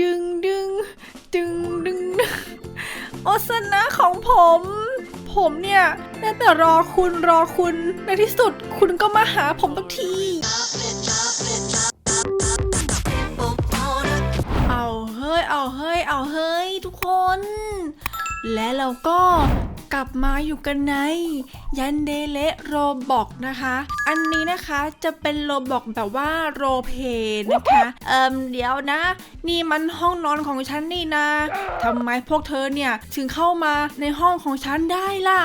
ดึงดึงดึงดึงโอสนะของผม ผมเนี่ยได้แต่รอคุณรอคุณ ในที่สุดคุณก็มาหาผมทุกที เอาเฮ้ย เอาเฮ้ย เอาเฮ้ย ทุกคน และเราก็ กลับมาอยู่กันในยันเดเลโรบอกนะคะ อันนี้นะคะจะเป็นโรบอกแบบว่าโรเพนะคะเอิมเดี๋ยวนะ นี่มันห้องนอนของฉันนี่นะทำไมพวกเธอเนี่ยถึงเข้ามาในห้องของฉันได้ล่ะ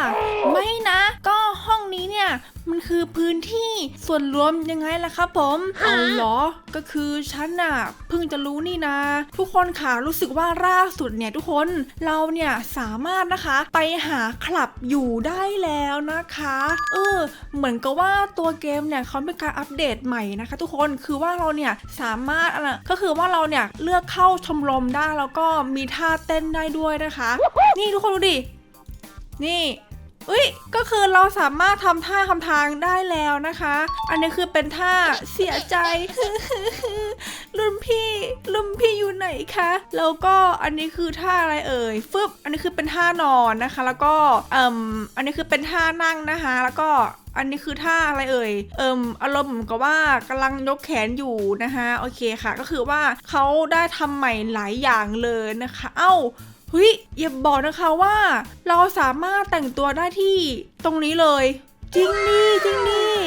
ไม่นะก็ ห้องนี้เนี่ยมันคือพื้นที่ส่วนรวมยังไงล่ะครับผมเอาเหรอ ก็คือฉันน่ะเพิ่งจะรู้นี่นะ ทุกคนค่ะรู้สึกว่าล่าสุดเนี่ยทุกคนเราเนี่ยสามารถนะคะไปหาคลับอยู่ได้แล้วนะคะ เออ เหมือนกับว่าตัวเกมเนี่ยเขาเป็นการอัปเดตใหม่นะคะ ทุกคนคือว่าเราเนี่ยสามารถอะไรก็คือว่าเราเนี่ยเลือกเข้าชมรมได้แล้วก็มีท่าเต้นได้ด้วยนะคะ นี่ทุกคนดูดินี่ อุ้ยก็คือเราสามารถทำท่าทำทางได้แล้วนะคะ อันนี้คือเป็นท่าเสียใจ รุ่นพี่รุ่นพี่อยู่ไหนคะแล้วก็อันนี้คือท่าอะไรเอ่ยฟึบอันนี้คือเป็นท่านอนนะคะ แล้วก็เอ่มอันนี้คือเป็นท่านั่งนะคะ แล้วก็อันนี้คือท่าอะไรเอ่ย เอิมอารมณ์เหมือนกับว่ากำลังยกแขนอยู่นะคะ โอเคค่ะ ก็คือว่าเขาได้ทำใหม่หลายอย่างเลยนะคะ เอ้า เฮ้ยอย่าบอกนะคะว่า เราสามารถแต่งตัวได้ที่ตรงนี้เลย จริงนี่จริงนี่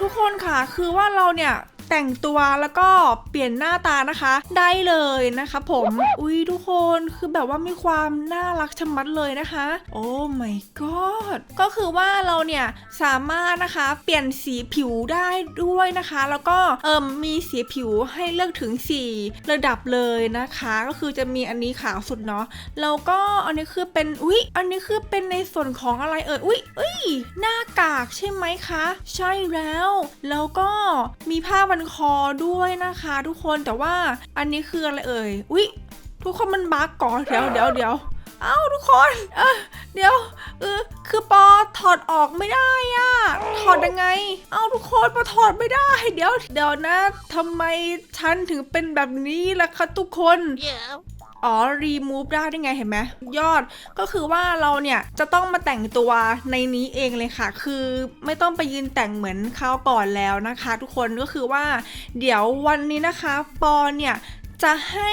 ทุกคนค่ะคือว่าเราเนี่ย แต่งตัวแล้วก็เปลี่ยนหน้าตานะคะ ได้เลยนะคะ ผม อุ้ยทุกคนคือแบบว่ามีความน่ารักชะมัดเลยนะคะ โอ้ my god ก็คือว่าเราเนี่ยสามารถนะคะเปลี่ยนสีผิวได้ด้วยนะคะ แล้วก็เอิมมีสีผิวให้เลือกถึง 4 ระดับเลยนะคะ ก็คือจะมีอันนี้ขาวสุดเนาะแล้วก็อันนี้คือเป็นอุ๊ยอันนี้คือเป็นในส่วนของอะไรเอ่ยอุ๊ยอุ๊ยหน้ากากใช่ไหมคะ ใช่แล้ว แล้วก็มีผ้าบันคอด้วยนะคะทุกคนแต่ว่าอันนี้คืออะไรเอ่ยอุ๊ยทุกคนมันบั๊กก่อนเดี๋ยวเดี๋ยวเดี๋ยวเอ้าทุกคนเออเดี๋ยวเออคือปอถอดออกไม่ได้อะถอดยังไง เอ้าทุกคนปอถอดไม่ได้ เดี๋ยวเดี๋ยวนะทำไมฉันถึงเป็นแบบนี้ล่ะคะทุกคน Yeah. อ๋อ รีมูฟได้ได้ไงเห็นไหมยอดก็คือว่าเราเนี่ยจะต้องมาแต่งตัวในนี้เองเลยค่ะ คือไม่ต้องไปยืนแต่งเหมือนคราวก่อนแล้วนะคะ ทุกคนก็คือว่าเดี๋ยววันนี้นะคะปอเนี่ย จะให้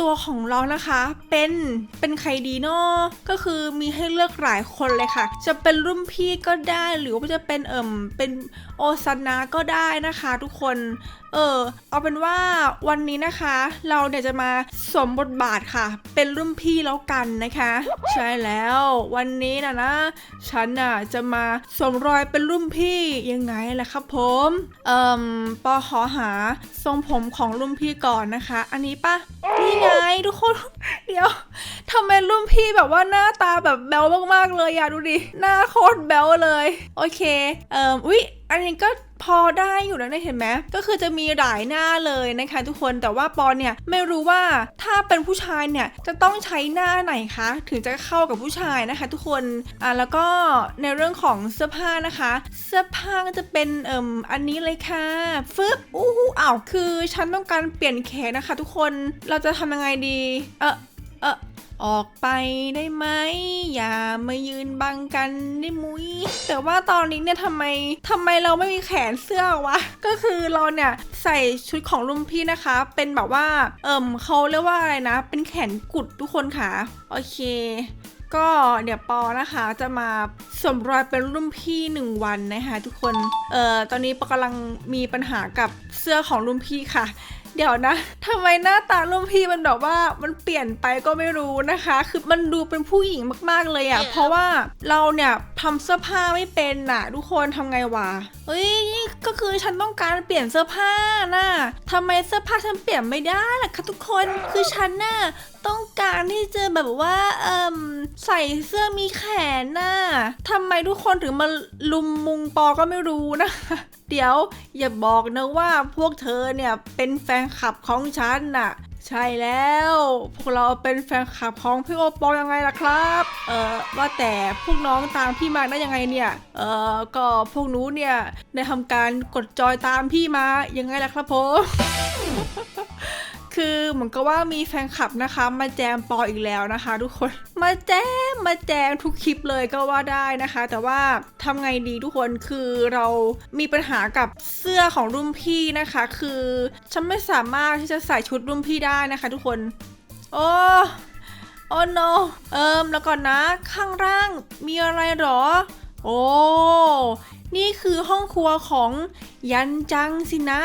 ตัวของเรานะคะเป็นเป็นใครดีเนาะก็คือมีให้เลือกหลายคนเลยค่ะ จะเป็นรุ่นพี่ก็ได้หรือว่าจะเป็นเอิ่มเป็นโอซานะก็ได้นะคะทุกคนเออเอาเป็นว่าวันนี้นะคะ เราเนี่ยจะมาสวมบทบาทค่ะ เป็นรุ่นพี่แล้วกันนะคะ ใช่แล้ววันนี้นะนะฉันน่ะจะมาสวมรอยเป็นรุ่นพี่ยังไงล่ะครับผมเอ่มปอขอหาทรงผมของรุ่นพี่ก่อนนะคะอันนี้ปะนี่ไงทุกคน เดี๋ยวทำไมรุ่นพี่แบบว่าหน้าตาแบบแบลมากๆเลยอะดูดิ หน้าโคตรแบลเลย โอเค เอ่มอุ๊ย อันนี้ก็ พอได้อยู่แล้วนะเห็นไหมก็คือจะมีหลายหน้าเลยนะคะทุกคนแต่ว่าปอนเนี่ยไม่รู้ว่าถ้าเป็นผู้ชายเนี่ยจะต้องใช้หน้าไหนคะถึงจะเข้ากับผู้ชายนะคะ ทุกคนอ่าแล้วก็ในเรื่องของเสื้อผ้านะคะ เสื้อผ้าก็จะเป็นเอ่มอันนี้เลยค่ะฟึบอู้หูอ้าวคือฉันต้องการเปลี่ยนแขนนะคะ ทุกคนเราจะทำยังไงดี เออ ออกไปได้ไหมอย่ามายืนบังกันได้มุ้ยแต่ว่าตอนนี้เนี่ยทำไมทำไมเราไม่มีแขนเสื้อวะก็คือเราเนี่ยใส่ชุดของรุ่นพี่นะคะ เป็นแบบว่า เอิ่มเขาเรียกว่าอะไรนะ เป็นแขนกุดทุกคนค่ะ โอเคก็เดี๋ยวปอนะคะจะมาสมรอยเป็นรุ่นพี่หนึ่งวันนะคะทุกคน เอ่อตอนนี้ปอกำลังมีปัญหากับเสื้อของรุ่นพี่ค่ะ เดี๋ยวนะทำไมหน้าตารุ่นพี่มันแบบว่ามันเปลี่ยนไปก็ไม่รู้นะคะ คือมันดูเป็นผู้หญิงมากๆเลยอะ่ะ Yeah. เพราะว่าเราเนี่ยทำเสื้อผ้าไม่เป็นน่ะ ทุกคนทำไงวะเฮ้ยนี่ก็คือฉันต้องการเปลี่ยนเสื้อผ้าน่ะทำไมเสื้อผ้าฉันเปลี่ยนไม่ได้ล่ะคะทุกคน คือฉันน่ะ ต้องการที่จะแบบว่าเอ่มใส่เสื้อมีแขนน่ะทำไมทุกคนถึงมาลุมมุงปอก็ไม่รู้นะ เดี๋ยวอย่าบอกนะว่าพวกเธอเนี่ยเป็นแฟนคลับของฉันน่ะ ใช่แล้ว พวกเราเป็นแฟนคลับของพี่โอปอลยังไงล่ะครับ เออว่าแต่พวกน้องตามพี่มาได้ยังไงเนี่ย เออก็พวกนู้นเนี่ยได้ทำการกดจอยตามพี่มายังไงล่ะครับผม คือเหมือนกับว่ามีแฟนคลับนะคะ มาแจมปออีกแล้วนะคะ ทุกคนมาแจมมาแจมทุกคลิปเลยก็ว่าได้นะคะ แต่ว่าทำไงดีทุกคนคือเรามีปัญหากับเสื้อของรุ่นพี่นะคะ คือฉันไม่สามารถที่จะใส่ชุดรุ่นพี่ได้นะคะ ทุกคน โอ้โอ้ no เอิมแล้วก่อนนะ ข้างล่างมีอะไรหรอ โอ้ นี่คือห้องครัวของยันจังสินะ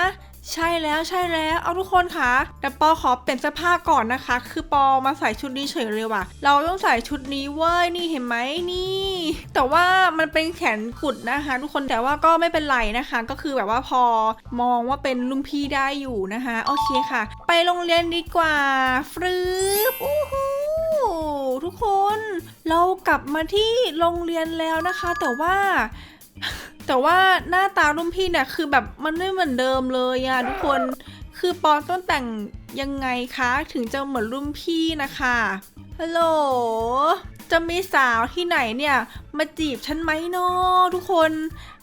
ใช่แล้วใช่แล้วเอาทุกคนค่ะแต่ปอขอเปลี่ยนเสื้อผ้าก่อนนะคะ คือปอมาใส่ชุดนี้เฉยเลยว่ะ เราต้องใส่ชุดนี้เว้ยนี่เห็นไหมนี่ แต่ว่ามันเป็นแขนกุดนะคะ ทุกคนแต่ว่าก็ไม่เป็นไรนะคะ ก็คือแบบว่าพอมองว่าเป็นลุงพี่ได้อยู่นะคะโอเคค่ะ ไปโรงเรียนดีกว่าฟรึบอู้หูทุกคน เรากลับมาที่โรงเรียนแล้วนะคะ แต่ว่า แต่ว่าหน้าตารุ่นพี่เนี่ยคือแบบมันไม่เหมือนเดิมเลยอะทุกคนคือปอนต้องแต่งยังไงคะถึงจะเหมือนรุ่นพี่นะคะฮัลโหลจะมีสาวที่ไหนเนี่ย มาจีบฉันไหมเนาะทุกคน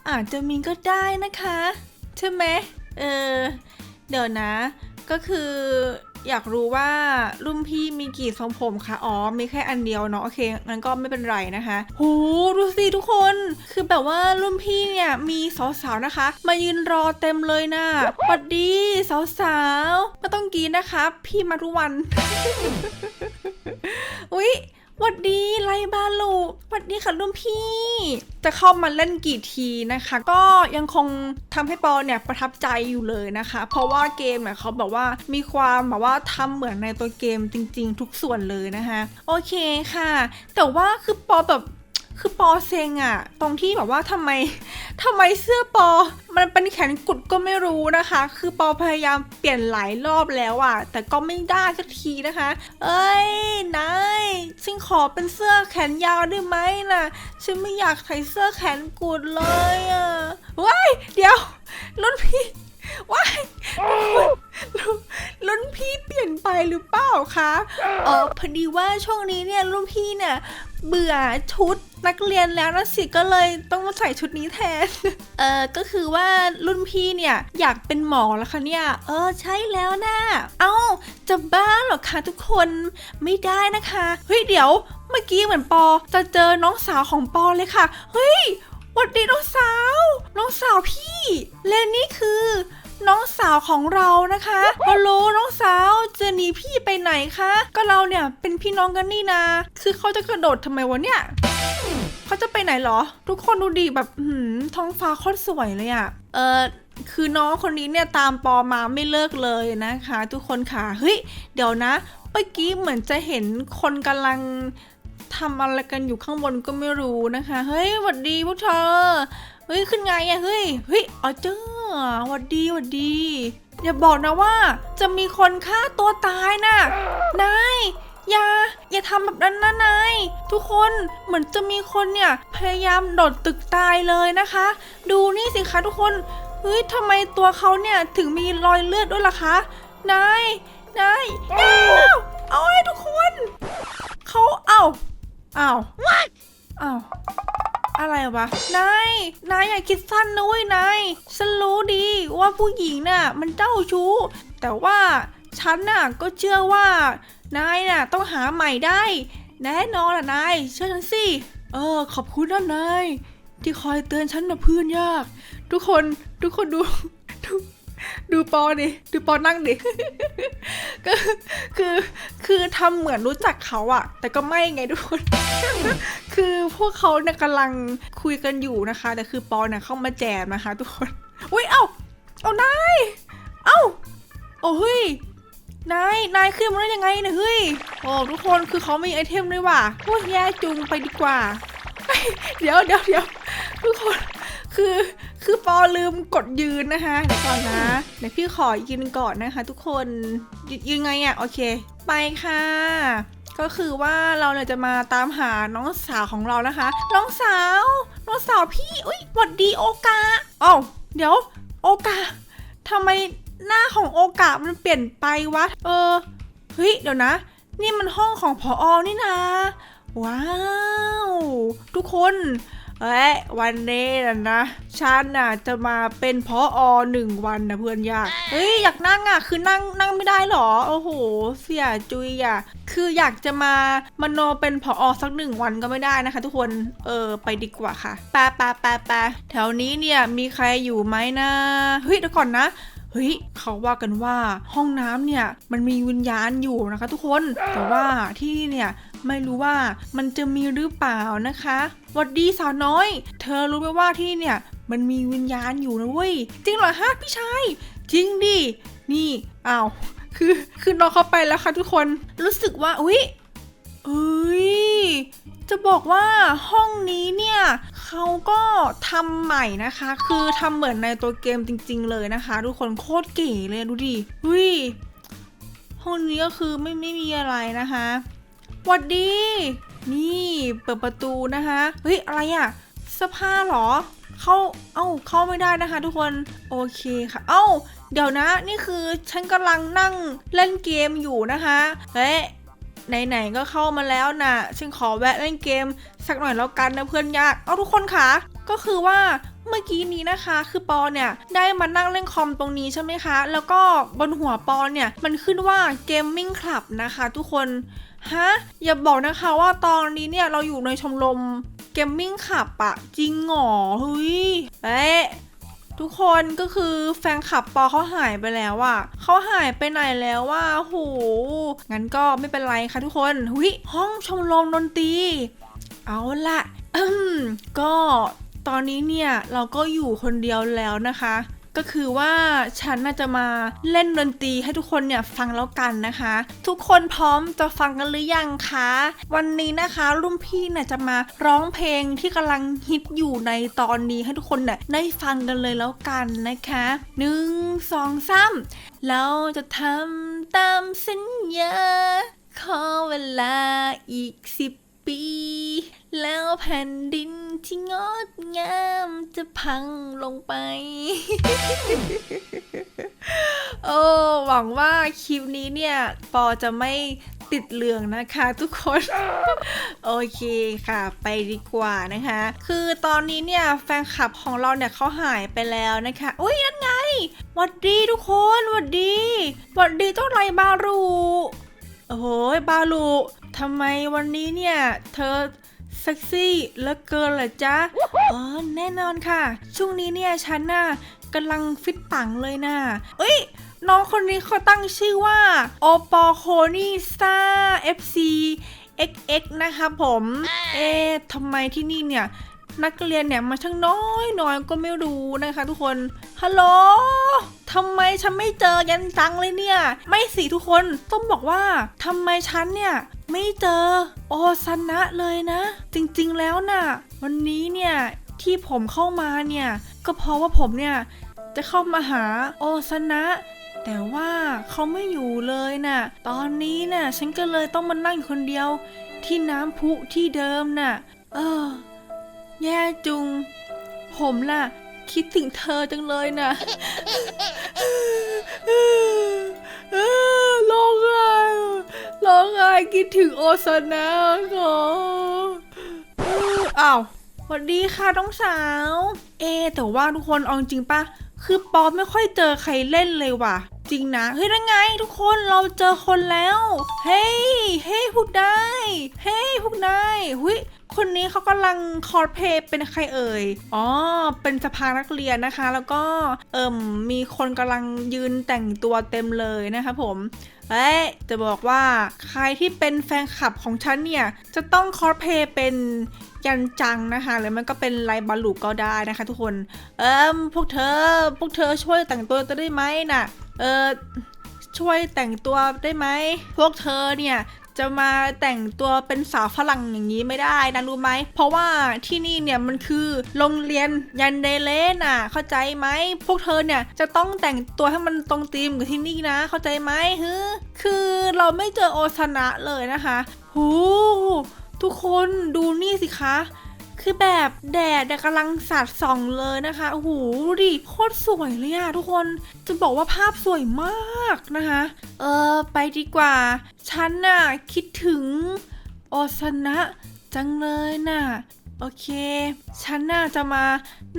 อาจจะมีก็ได้นะคะ ใช่ไหมเออ เดี๋ยวนะ ก็คือ อยากรู้ว่ารุ่นพี่มีกี่ทรงผมคะ อ๋อ มีแค่อันเดียวเนาะ โอเค งั้นก็ไม่เป็นไรนะคะโหดูสิทุกคน คือแบบว่ารุ่นพี่เนี่ยมีสาวๆนะคะ มายืนรอเต็มเลยนะสวัสดีสาวๆไม่ต้องกินนะคะ พี่มาทุกวัน อุ๊ย หวัดดีไลบาลูหวัดดีค่ะรุ่นพี่ จะเข้ามาเล่นกี่ทีนะคะ ก็ยังคงทำให้ปอเนี่ยประทับใจอยู่เลยนะคะ เพราะว่าเกมเนี่ยเขาแบบว่ามีความแบบว่าทำเหมือนในตัวเกมจริง ๆ ทุกส่วนเลยนะคะ โอเคค่ะ แต่ว่าคือปอแบบ คือปอเซงอะตรงที่แบบว่าทำไมทำไมเสื้อปอ มันเป็นแขนกุดก็ไม่รู้นะคะ คือปอพยายามเปลี่ยนหลายรอบแล้วอะแต่ก็ไม่ได้สักทีนะคะ เอ้ยนายฉันขอเป็นเสื้อแขนยาวได้ไหมน่ะฉันไม่อยากใส่เสื้อแขนกุดเลยอะว้ายเดี๋ยวรุ่นพี่ ว้ายรุ่นรุ่นพี่เปลี่ยนไปหรือเปล่าคะเออพอดีว่าช่วงนี้เนี่ยรุ่นพี่เนี่ยเบื่อชุดนักเรียนแล้วนะสิก็เลยต้องมาใส่ชุดนี้แทน เออก็คือว่ารุ่นพี่เนี่ยอยากเป็นหมอแล้วค่ะเนี่ย เออใช่แล้วนะ เอ้าจะบ้าเหรอคะทุกคนไม่ได้นะคะ เฮ้ยเดี๋ยวเมื่อกี้เหมือนปอ จะเจอน้องสาวของปอเลยค่ะ เฮ้ยหวัดดีน้องสาว น้องสาวพี่ และนี่คือ น้องสาวของเรานะคะฮัลโหลน้องสาวจะหนีพี่ไปไหนคะ ก็เราเนี่ยเป็นพี่น้องกันนี่นาคือเขาจะกระโดดทำไมวะเนี่ยเขาจะไปไหนเหรอ ทุกคนดูดีแบบหืมท้องฟ้าโคตรสวยเลยอะเออคือน้องคนนี้เนี่ยตามปอมาไม่เลิกเลยนะคะ ทุกคนค่ะเฮ้ยเดี๋ยวนะเมื่อกี้เหมือนจะเห็นคนกำลังทำอะไรกันอยู่ข้างบนก็ไม่รู้นะคะ เฮ้ยหวัดดีพวกเธอ เฮ้ยขึ้นไงอะเฮ้ยเฮ้ยอ๋อเจ้าหวัดดีหวัดดี อย่าบอกนะว่า จะมีคนฆ่าตัวตายน่ะนายอย่าอย่าทำแบบนั้นนะนายทุกคนเหมือนจะมีคนเนี่ยพยายามโดดตึกตายเลยนะคะ ดูนี่สิคะทุกคนเฮ้ยทำไมตัวเขาเนี่ยถึงมีรอยเลือดด้วยล่ะคะนายนายอ้าวเอาไอ้ทุกคนเขาเอาเอาอ้าว อะไรวะ นาย นายอย่าคิดสั้นนะเว้ยนาย ฉันรู้ดีว่าผู้หญิงน่ะ มันเจ้าชู้ แต่ว่าฉันน่ะก็เชื่อว่า นายน่ะต้องหาใหม่ได้ แน่นอนล่ะนาย เชื่อฉันสิ เออ ขอบคุณนะนาย ที่คอยเตือนฉันนะเพื่อนยาก ทุกคนทุกคนดู ดูปอดิ ดูปอนั่งดิ ก็คือคือทำเหมือนรู้จักเขาอะแต่ก็ไม่ไงทุกคน คือพวกเขาเนี่ยกำลังคุยกันอยู่นะคะ แต่คือปอเนี่ยเข้ามาแจมนะคะ ทุกคนอุ้ยเอ้าเอานายเอ้าโอ้เฮ้ยนายนายขึ้นมาได้ยังไงเนี่ยเฮ้ยโอ้ทุกคนคือเขามีไอเทมด้วยว่ะโอ้ยแย่จุงไปดีกว่า เดี๋ยวเดี๋ยวเดี๋ยวทุกคน คือคือปอลืมกดยืนนะคะเดี๋ยวก่อนนะเดี๋ยวพี่ขอยืนก่อนนะคะ ทุกคนยยืนไงอะ่ะโอเค ไปค่ะก็คือว่าเราเนี่ยจะมาตามหาน้องสาวของเรานะคะ น้องสาว น้องสาวพี่ อุ้ยหวัดดีโอกาเอ้าเดี๋ยว โอกาทำไมหน้าของโอกามันเปลี่ยนไปวะ เออ เฮ้ย เดี๋ยวนะ นี่มันห้องของพออนี่นะ ว้าว ทุกคน เอ้ยวันนี้นะนะฉันน่ะจะมาเป็นพออหนึ่งวันนะเพื่อนยากเฮ้ยอยากนั่งอะคือนั่งนั่งไม่ได้หรอ โอ้โห เสียจุยอะคืออยากจะมามโนเป็นพออสักหนึ่งวันก็ไม่ได้นะคะ ทุกคนเออไปดีกว่าค่ะแปะแปะแปะแปะแถวนี้เนี่ยมีใครอยู่ไหมนะเฮ้ยเดี๋ยวก่อนนะ เฮ้ยเขาว่ากันว่าห้องน้ำเนี่ยมันมีวิญญาณอยู่นะคะ ทุกคนแต่ว่าที่เนี่ยไม่รู้ว่ามันจะมีหรือเปล่านะคะหวัดดีสาวน้อย เธอรู้ไหมว่าที่เนี่ยมันมีวิญญาณอยู่นะเว้ยจริงเหรอฮะพี่ชายจริงดินี่อ้าวคือคือน้องเข้าไปแล้วค่ะทุกคนรู้สึกว่าอุ๊ยเอ้ย จะบอกว่าห้องนี้เนี่ยเขาก็ทำใหม่นะคะ คือทำเหมือนในตัวเกมจริง ๆ เลยนะคะ ทุกคนโคตรเก๋เลยดูดิหุยห้องนี้ก็คือไม่ไม่มีอะไรนะคะหวัดดี นี่เปิดประตูนะคะเฮ้ยอะไรอะเสื้อผ้าเหรอเข้าเอ้าเข้าไม่ได้นะคะ ทุกคนโอเคค่ะ เอ้า เดี๋ยวนะ นี่คือฉันกำลังนั่งเล่นเกมอยู่นะคะเฮ้ ไหนๆก็เข้ามาแล้วนะฉันขอแวะเล่นเกม สักหน่อยแล้วกันนะเพื่อนยาก เอาทุกคนคะก็คือว่าเมื่อกี้นี้นะคะ คือปอเนี่ยได้มานั่งเล่นคอมตรงนี้ใช่ไหมคะ แล้วก็บนหัวปอเนี่ยมันขึ้นว่า Gaming Club นะคะทุกคน ฮะ อย่าบอกนะคะว่าตอนนี้เนี่ยเราอยู่ในชมรม Gaming Club อะจริงเหรอเฮ้ยเอ๊ะ ทุกคนก็คือแฟนคลับปอเขาหายไปแล้วอะเขาหายไปไหนแล้วว่าโหงั้นก็ไม่เป็นไรค่ะทุกคนหุยห้องชมรมดนตรีเอาละก็ตอนนี้เนี่ยเราก็อยู่คนเดียวแล้วนะคะ ก็คือว่าฉันน่าจะมาเล่นดนตรีให้ทุกคนเนี่ยฟังแล้วกันนะคะ ทุกคนพร้อมจะฟังกันหรือยังคะ วันนี้นะคะรุ่นพี่เนี่ยจะมาร้องเพลงที่กำลังฮิตอยู่ในตอนนี้ให้ทุกคนเนี่ยได้ฟังกันเลยแล้วกันนะคะหนึ่งสองสามเราจะทำตามสัญญาขอเวลาอีกสิบ ปี แล้วแผ่นดินที่งดงามจะพังลงไป โอ้หวังว่าคลิปนี้เนี่ย ปอจะไม่ติดเหลืองนะคะทุกคน โอเคค่ะ ไปดีกว่านะคะ คือตอนนี้เนี่ยแฟนคลับของเราเนี่ยเขาหายไปแล้วนะคะอุ้ยนั่นไงหวัดดีทุกคนหวัดดีหวัดดีเจ้าไรบารูโอ้โหบาลู ทำไมวันนี้เนี่ย เธอเซ็กซี่เหลือเกินเหรอจ๊ะอ๋อแน่นอนค่ะ ช่วงนี้เนี่ยฉันน่ะกำลังฟิตปังเลยนะเอ้ยน้องคนนี้เขาตั้งชื่อว่าโอปอโคนี่สตา FC XX นะคะผม เอ๊ะทำไมที่นี่เนี่ย นักเรียนเนี่ยมาช่างน้อยน้อยก็ไม่รู้นะคะ ทุกคนฮัลโหลทำไมฉันไม่เจอยันจังเลยเนี่ย ไม่สิทุกคนต้องบอกว่าทำไมฉันเนี่ยไม่เจอโอซานะเลยนะ จริงๆแล้วน่ะ วันนี้เนี่ยที่ผมเข้ามาเนี่ยก็เพราะว่าผมเนี่ยจะเข้ามาหาโอซานะแต่ว่าเขาไม่อยู่เลยน่ะ ตอนนี้น่ะฉันก็เลยต้องมานั่งอยู่คนเดียว ที่น้ำพุที่เดิมน่ะ เออ แย่จุง ผมล่ะ คิดถึงเธอจังเลยนะร้องไห้ร้องไห้คิดถึงโอซานะค่ะอ้าวสวัสดีค่ะน้องสาว เอ แต่ว่าทุกคนเอาจริงปะคือป๊อปไม่ค่อยเจอใครเล่นเลยว่ะ จริงนะ เฮ้ยนั่นไง ทุกคนเราเจอคนแล้ว เฮ้ยเฮ้ยพวกนายเฮ้ยพวกนายหุย คนนี้เขากำลังคอร์เพย์เป็นใครเอ่ย อ๋อ เป็นสภานักเรียนนะคะ แล้วก็เอิ่มมีคนกำลังยืนแต่งตัวเต็มเลยนะคะผมเอ้ยจะบอกว่าใครที่เป็นแฟนคลับของฉันเนี่ย จะต้องคอร์เพย์เป็นยันจังนะคะหรือมันก็เป็นไลบอลลูก็ได้นะคะทุกคน เอิมพวกเธอ พวกเธอช่วยแต่งตัวได้ไหมน่ะ เออช่วยแต่งตัวได้ไหม พวกเธอเนี่ย จะมาแต่งตัวเป็นสาวฝรั่งอย่างนี้ไม่ได้นะรู้ไหม เพราะว่าที่นี่เนี่ยมันคือโรงเรียนยันเดเลน่ะ เข้าใจไหม พวกเธอเนี่ยจะต้องแต่งตัวให้มันตรงธีมกับที่นี่นะ เข้าใจไหมฮึคือเราไม่เจอโอซนะเลยนะคะหูทุกคนดูนี่สิคะ คือแบบแดดกำลังสาดส่องเลยนะคะโอ้โหดูดิโคตรสวยเลยอะทุกคนจะบอกว่าภาพสวยมากนะคะ เออไปดีกว่า ฉันน่ะคิดถึงโอสนะจังเลยน่ะ โอเค ฉันน่าจะมา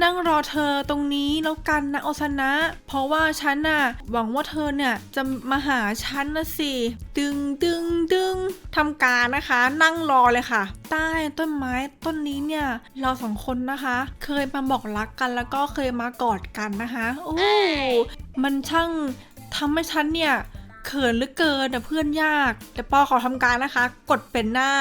นั่งรอเธอตรงนี้แล้วกันนะโอซานะ เพราะว่าฉันน่ะหวังว่าเธอเนี่ยจะมาหาฉันนะสิดึงดึงดึงทำการนะคะ นั่งรอเลยค่ะ ใต้ต้นไม้ต้นนี้เนี่ย เราสองคนนะคะ เคยมาบอกรักกันแล้วก็เคยมากอดกันนะคะโอ้มันช่างทำให้ฉันเนี่ย เขินหรือเกินแต่เพื่อนยาก แต่ปอขอทำการนะคะ กดเป็นหน้า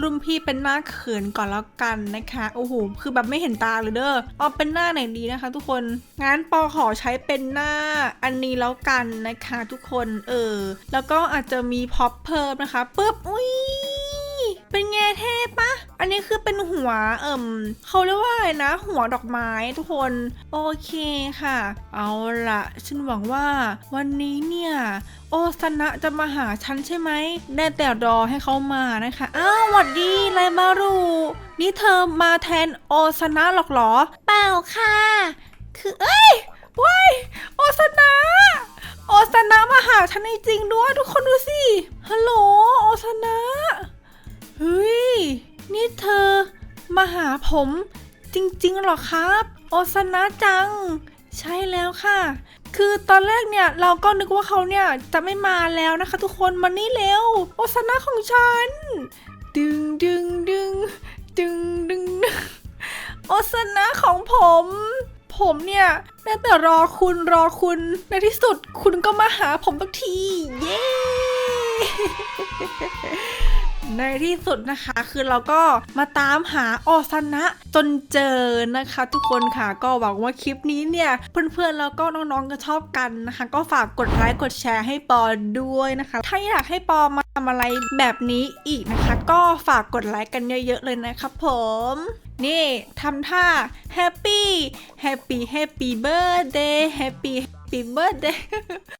รุ่นพี่เป็นหน้าเขินก่อนแล้วกันนะคะ โอ้โห คือแบบไม่เห็นตาเลยเด้อ เอาเป็นหน้าไหนดีนะคะ ทุกคน งั้นปอขอใช้เป็นหน้าอันนี้แล้วกันนะคะ ทุกคน เออ แล้วก็อาจจะมีพ็อปเพิ่มนะคะ ปึ๊บ อุ้ย เป็นไงเท่ปะ อันนี้คือเป็นหัวเอิ่มเขาเรียกว่าอะไรนะ หัวดอกไม้ทุกคน โอเคค่ะ เอาละฉันหวังว่าวันนี้เนี่ย โอซานะจะมาหาฉันใช่ไหมได้แต่รอให้เขามานะคะ อ้าวหวัดดีไรมารูนี่เธอมาแทนโอซานะหรอกเหรอ เปล่าค่ะ คือเอ้ยว้ายโอซานะโอซานะมาหาฉันจริงๆด้วยทุกคนดูสิ ฮัลโหล โอซานะ เฮ้ย นี่เธอ มาหาผม จริงๆหรอครับ โอซานะจัง ใช่แล้วค่ะ คือตอนแรกเนี่ยเราก็นึกว่าเขาเนี่ยจะไม่มาแล้วนะคะทุกคนมานี่เร็ว โอซานะของฉัน ดึงดึงดึงดึงดึงโอซานะของผม ผมเนี่ยได้แต่รอคุณรอคุณในที่สุดคุณก็มาหาผมสักที เย้ ในที่สุดนะคะคือเราก็มาตามหาออสนะจนเจอนะคะ ทุกคนค่ะก็หวังว่าคลิปนี้เนี่ย เพื่อนๆแล้วก็น้องๆก็ชอบกันนะคะ ก็ฝากกดไลค์กดแชร์ให้ปอด้วยนะคะ ถ้าอยากให้ปอมาทำอะไรแบบนี้อีกนะคะ ก็ฝากกดไลค์กันเยอะๆเลยนะครับผมนี่ทำท่า happy happy happy birthday happy happy birthday